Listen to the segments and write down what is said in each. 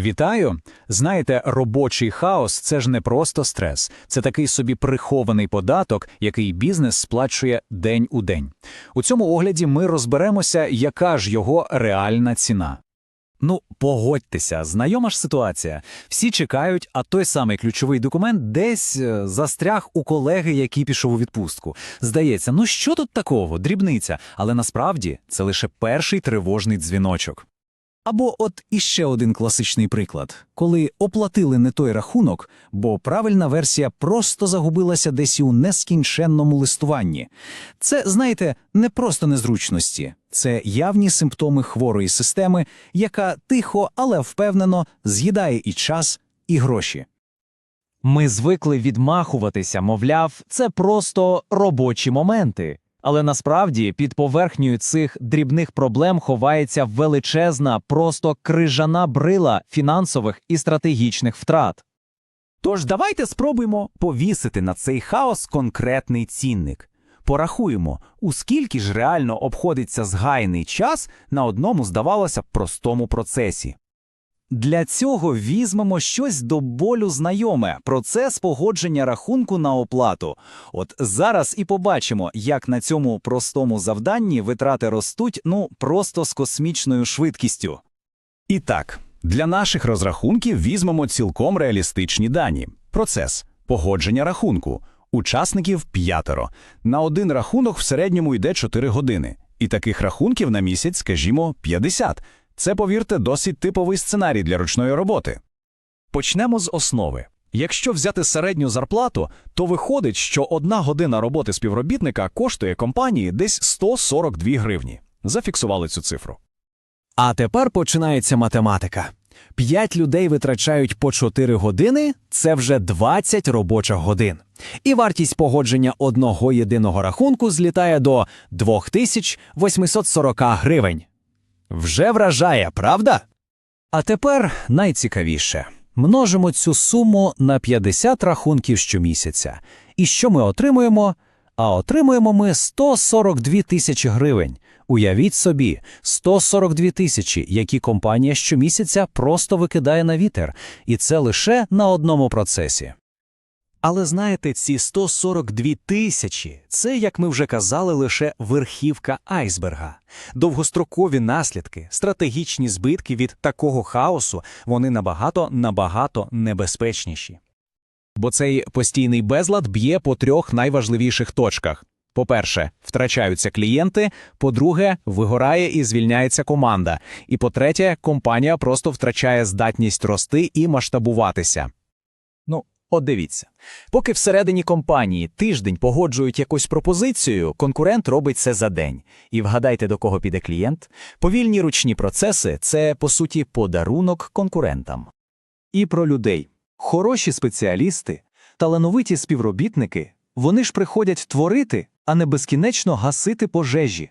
Вітаю! Знаєте, робочий хаос це ж не просто стрес, це такий собі прихований податок, який бізнес сплачує день у день. У цьому огляді ми розберемося, яка ж його реальна ціна. Ну, погодьтеся, знайома ж ситуація. Всі чекають, а той самий ключовий документ десь е, застряг у колеги, який пішов у відпустку. Здається, ну що тут такого, дрібниця, але насправді це лише перший тривожний дзвіночок. Або от іще один класичний приклад, коли оплатили не той рахунок, бо правильна версія просто загубилася десь у нескінченному листуванні. Це, знаєте, не просто незручності, це явні симптоми хворої системи, яка тихо, але впевнено з'їдає і час, і гроші. Ми звикли відмахуватися, мовляв, це просто робочі моменти. Але насправді під поверхнею цих дрібних проблем ховається величезна, просто крижана брила фінансових і стратегічних втрат. Тож давайте спробуємо повісити на цей хаос конкретний цінник. Порахуємо, у скільки ж реально обходиться згайний час на одному, здавалося простому процесі. Для цього візьмемо щось до болю знайоме процес погодження рахунку на оплату. От зараз і побачимо, як на цьому простому завданні витрати ростуть ну просто з космічною швидкістю. І так, для наших розрахунків візьмемо цілком реалістичні дані. Процес погодження рахунку. Учасників п'ятеро. На один рахунок в середньому йде 4 години. І таких рахунків на місяць, скажімо, 50. Це, повірте, досить типовий сценарій для ручної роботи. Почнемо з основи. Якщо взяти середню зарплату, то виходить, що одна година роботи співробітника коштує компанії десь 142 гривні. Зафіксували цю цифру. А тепер починається математика. П'ять людей витрачають по 4 години це вже 20 робочих годин. І вартість погодження одного єдиного рахунку злітає до 2840 гривень. Вже вражає, правда? А тепер найцікавіше. Множимо цю суму на 50 рахунків щомісяця. І що ми отримуємо? А отримуємо ми 142 тисячі гривень. Уявіть собі, 142 тисячі, які компанія щомісяця просто викидає на вітер. І це лише на одному процесі. Але знаєте, ці 142 тисячі – це, як ми вже казали, лише верхівка айсберга. Довгострокові наслідки, стратегічні збитки від такого хаосу, вони набагато-набагато небезпечніші. Бо цей постійний безлад б'є по трьох найважливіших точках. По-перше, втрачаються клієнти, по-друге, вигорає і звільняється команда. І по-третє, компанія просто втрачає здатність рости і масштабуватися. Ну, от дивіться. Поки всередині компанії тиждень погоджують якусь пропозицію, конкурент робить це за день. І вгадайте, до кого піде клієнт. Повільні ручні процеси це, по суті, подарунок конкурентам. І про людей. Хороші спеціалісти, талановиті співробітники, вони ж приходять творити, а не безкінечно гасити пожежі.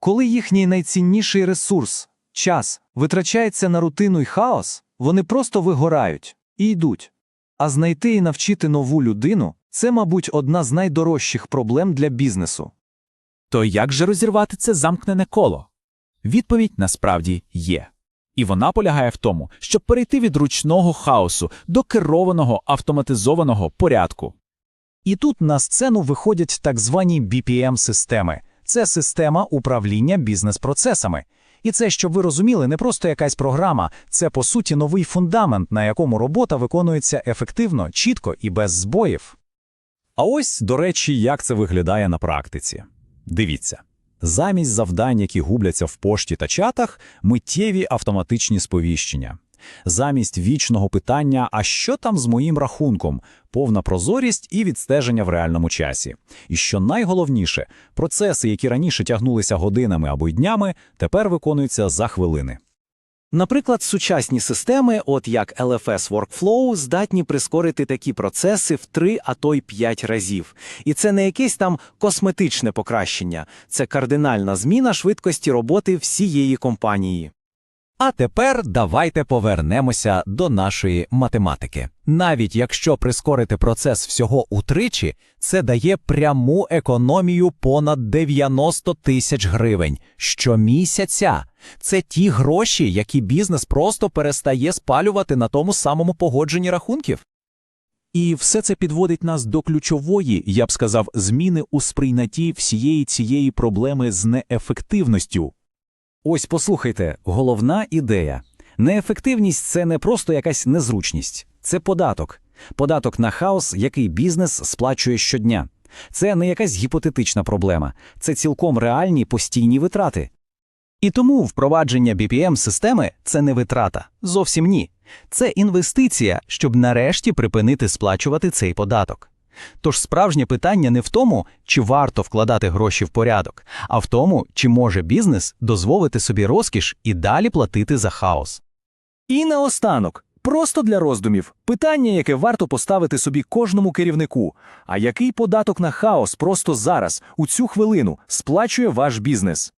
Коли їхній найцінніший ресурс час витрачається на рутину й хаос, вони просто вигорають і йдуть. А знайти і навчити нову людину це, мабуть, одна з найдорожчих проблем для бізнесу. То як же розірвати це замкнене коло? Відповідь насправді є. І вона полягає в тому, щоб перейти від ручного хаосу до керованого автоматизованого порядку. І тут на сцену виходять так звані BPM-системи. Це система управління бізнес-процесами. І це, щоб ви розуміли, не просто якась програма, це по суті новий фундамент, на якому робота виконується ефективно, чітко і без збоїв. А ось, до речі, як це виглядає на практиці. Дивіться. Замість завдань, які губляться в пошті та чатах, миттєві автоматичні сповіщення. Замість вічного питання, а що там з моїм рахунком, повна прозорість і відстеження в реальному часі. І що найголовніше, процеси, які раніше тягнулися годинами або днями, тепер виконуються за хвилини. Наприклад, сучасні системи, от як LFS Workflow, здатні прискорити такі процеси в 3, а то й 5 разів. І це не якесь там косметичне покращення, це кардинальна зміна швидкості роботи всієї компанії. А тепер давайте повернемося до нашої математики. Навіть якщо прискорити процес всього утричі, це дає пряму економію понад 90 тисяч гривень щомісяця. Це ті гроші, які бізнес просто перестає спалювати на тому самому погодженні рахунків. І все це підводить нас до ключової, я б сказав, зміни у сприйнятті всієї цієї проблеми з неефективністю. Ось послухайте, головна ідея. Неефективність це не просто якась незручність, це податок. Податок на хаос, який бізнес сплачує щодня. Це не якась гіпотетична проблема, це цілком реальні постійні витрати. І тому впровадження BPM-системи – це не витрата. Зовсім ні. Це інвестиція, щоб нарешті припинити сплачувати цей податок. Тож справжнє питання не в тому, чи варто вкладати гроші в порядок, а в тому, чи може бізнес дозволити собі розкіш і далі платити за хаос. І наостанок, просто для роздумів, питання, яке варто поставити собі кожному керівнику. А який податок на хаос просто зараз, у цю хвилину, сплачує ваш бізнес?